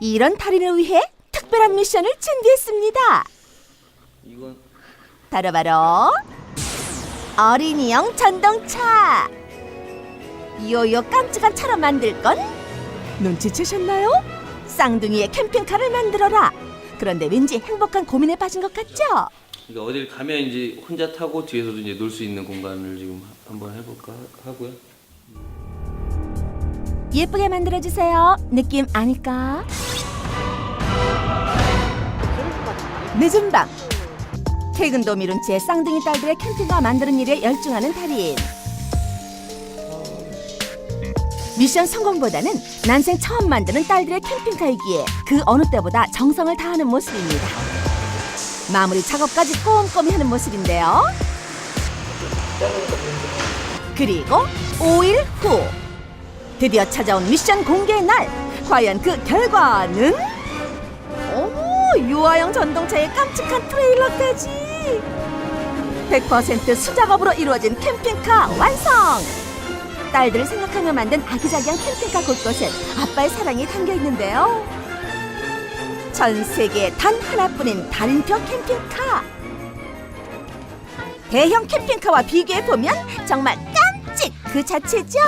이런 달인을 위해 특별한 미션을 준비했습니다. 이건 바로 바로 어린이용 전동차. 요요 깜찍한 차로 만들 건 눈치채셨나요? 쌍둥이의 캠핑카를 만들어라. 그런데 왠지 행복한 고민에 빠진 것 같죠? 그러니까 어딜 가면 이제 혼자 타고 뒤에서도 이제 놀 수 있는 공간을 지금 한번 해볼까 하고요. 예쁘게 만들어 주세요. 느낌 아닐까? 늦은 밤 퇴근도 미룬 채 쌍둥이 딸들의 캠핑카 만드는 일에 열중하는 달인. 미션 성공보다는 난생 처음 만드는 딸들의 캠핑카이기에 그 어느 때보다 정성을 다하는 모습입니다. 마무리 작업까지 꼼꼼히 하는 모습인데요. 그리고 5일 후 드디어 찾아온 미션 공개 날. 과연 그 결과는? 어머 유아용 전동차의 깜찍한 트레일러까지. 100% 수작업으로 이루어진 캠핑카 완성. 딸들을 생각하며 만든 아기자기한 캠핑카 곳곳엔 아빠의 사랑이 담겨 있는데요. 전 세계에 단 하나뿐인 달인표 캠핑카. 대형 캠핑카와 비교해 보면 정말 깜찍 그 자체죠.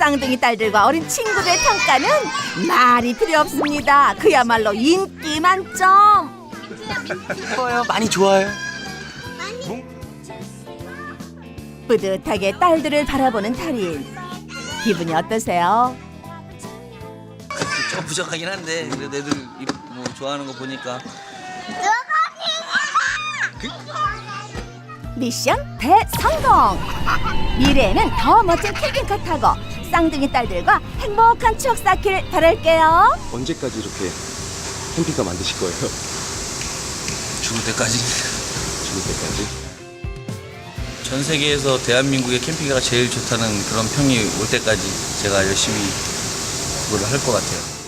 쌍둥이 딸들과 어린 친구들의 평가는 말이 필요 없습니다. 그야말로 인기 만점. 이뻐요. 많이 좋아요. 뿌듯하게 딸들을 바라보는 달인. 기분이 어떠세요? 좀 부족하긴 한데 그래도 애들 뭐 좋아하는 거 보니까 미션 대성공! 미래에는 더 멋진 캠핑카 타고 쌍둥이 딸들과 행복한 추억 쌓길 바랄게요. 언제까지 이렇게 캠핑카 만드실 거예요? 죽을 때까지 죽을 때까지? 전 세계에서 대한민국의 캠핑카가 제일 좋다는 그런 평이 올 때까지 제가 열심히 그걸 할 것 같아요.